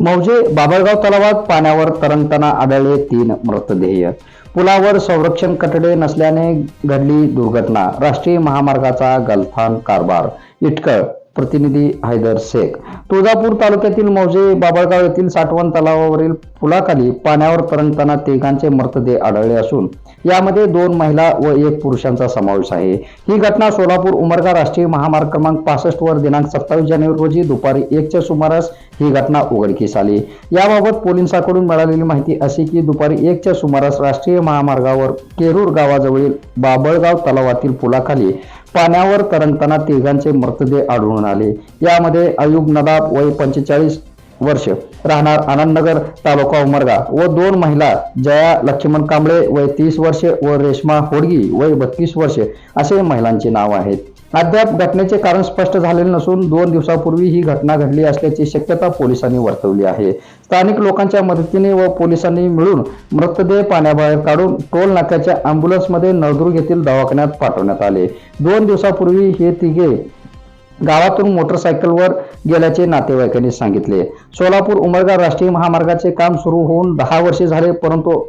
मौजे बाबळगाव तलावात पाण्यावर तरंगताना आढळले तीन मृतदेह. पुलावर संरक्षण कठडे नसल्याने घडली दुर्घटना. राष्ट्रीय महामार्गाचा गलथान कारभार. इटकळ प्रतिनिधी हैदर शेख. तुळजापूर तालुक्यातील मौजे बाबळगाव येथील साठवण तलावावरील पुलाखाली पाण्यावर तरंगताना तिघांचे मृतदेह आढळले असून यामध्ये दोन महिला व एक पुरुषांचा समावेश आहे. ही घटना सोलापूर उमरगा राष्ट्रीय महामार्ग क्रमांक पासष्ट वर दिनांक सत्तावीस जानेवारी रोजी दुपारी एकच्या सुमारास ही घटना उघडकीस आली. याबाबत पोलिसांकडून मिळालेली माहिती अशी की दुपारी एकच्या सुमारास राष्ट्रीय महामार्गावर केरूर गावाजवळील बाबळगाव तलावातील पुलाखाली पाण्यावर तरंगताना तिघांचे मृतदेह आढळून आले. यामध्ये अयुब नदाब वय पंचेचाळीस वर्ष राहणार आनंदनगर तालुका उमरगा व दोन महिला जया लक्ष्मण कांबळे वय तीस वर्ष व रेश्मा होडगी वय बत्तीस वर्ष असे महिलांचे नाव आहेत. अद्याप घटनेचे कारण स्पष्ट झालेले नसून दोन दिवसापूर्वी ही घटना घडली असल्याची शक्यता पोलिसांनी वर्तवली आहे. स्थानिक लोकांच्या मदतीने व पोलिसांनी मिळून मृतदेह पाण्याबाहेर काढून टोल नाक्याच्या अँब्युलन्समध्ये नळदुर्ग येथील दवाखान्यात पाठवण्यात आले. दोन दिवसापूर्वी हे तिघे गावातून मोटरसायकलवर गेल्याचे नातेवाईकांनी सांगितले. सोलापूर उमरगा राष्ट्रीय महामार्गाचे काम सुरू होऊन दहा वर्षे झाले परंतु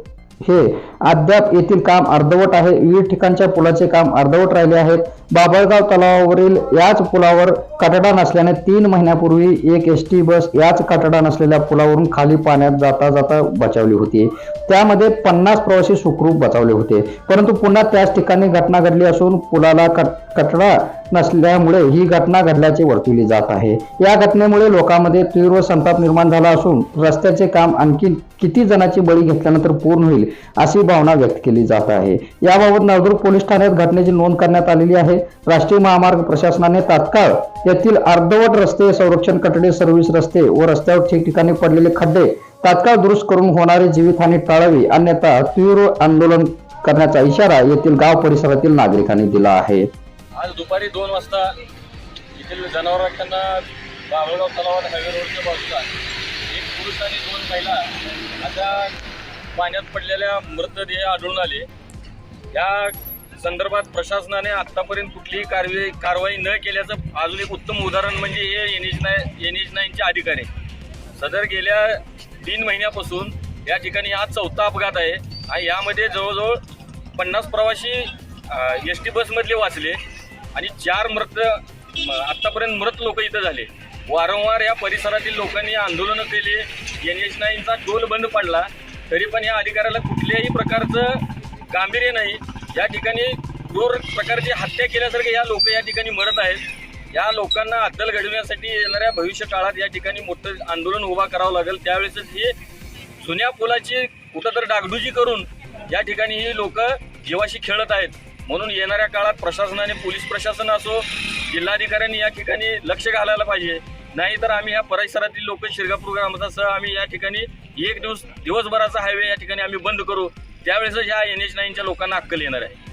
हे अद्याप येथील काम अर्धवट आहे. विविध ठिकाणच्या पुलाचे काम अर्धवट राहिले आहेत. बाबळगाव तलावावरील याच पुलावर कटडा नसल्याने तीन महिन्यापूर्वी एक एस टी बस याच कटडा नसलेल्या पुलावरून खाली पाण्यात जाता जाता बचावली होती. त्यामध्ये पन्नास प्रवासी सुखरूप बचावले होते. परंतु पुन्हा त्याच ठिकाणी घटना घडली असून पुलाला कट- कटडा नसल्यामुळे ही घटना घडल्याचे वर्तवली जात आहे. या घटनेमुळे लोकांमध्ये तीव्र संताप निर्माण झाला असून रस्त्याचे काम आणखी किती जणांची बळी घेतल्यानंतर पूर्ण होईल अशी भावना व्यक्त केली जात आहे. याबाबत नळदुर्ग पोलीस ठाण्यात घटनेची नोंद करण्यात आलेली आहे. राष्ट्रीय महामार्ग प्रशासनाने तात्काळ येथील अर्धवट रस्ते संरक्षण कटडे सर्व्हिस रस्ते व रस्त्यावर ठिकठिकाणी पडलेले खड्डे तात्काळ दुरुस्त करून होणारी जीवितहानी टाळावी अन्यथा तीव्र आंदोलन करण्याचा इशारा येथील गाव परिसरातील नागरिकांनी दिला आहे. आज दुपारी दोन वाजता येथील जनावरांना बाबळगाव तलावात हायवे रोडच्या बाजूला एक पुरुष आणि दोन महिला अशा पाण्यात पडलेल्या मृतदेह आढळून आले. या संदर्भात प्रशासनाने आत्तापर्यंत कुठलीही कारवाई कारवाई न केल्याचं अजून एक उत्तम उदाहरण म्हणजे हे N H nine N H नाईनचे अधिकारी सदर गेल्या तीन महिन्यापासून या ठिकाणी हा चौथा अपघात आहे आणि यामध्ये जवळजवळ पन्नास प्रवासी एस टी बसमधले वाचले. आणि चार मृत म, आत्तापर्यंत मृत लोक इथं झाले. वारंवार या परिसरातील लोकांनी आंदोलनं केली. एन एच नाईनचा टोल बंद पडला. तरी पण या अधिकाऱ्याला कुठल्याही प्रकारचं गांभीर्य नाही. या ठिकाणी क्रूर प्रकारची हत्या केल्यासारखे या लोक या ठिकाणी मरत आहेत. या लोकांना अद्दल घडविण्यासाठी येणाऱ्या भविष्य काळात या ठिकाणी मोठं आंदोलन उभा करावं लागेल. त्यावेळेस हे जुन्या पुलाची कुठं तर डागडुजी करून या ठिकाणी ही लोक जीवाशी खेळत आहेत. म्हणून येणाऱ्या काळात प्रशासनाने पोलीस प्रशासन असो जिल्हाधिकाऱ्यांनी या ठिकाणी लक्ष घालायला पाहिजे. नाहीतर आम्ही या परिसरातील लोक शिरगापूर ग्रामस्थासह आम्ही या ठिकाणी एक दिवस दिवसभराचा हायवे या ठिकाणी आम्ही बंद करू. त्यावेळेस ह्या एन एच नाईनच्या लोकांना अक्कल येणार आहे.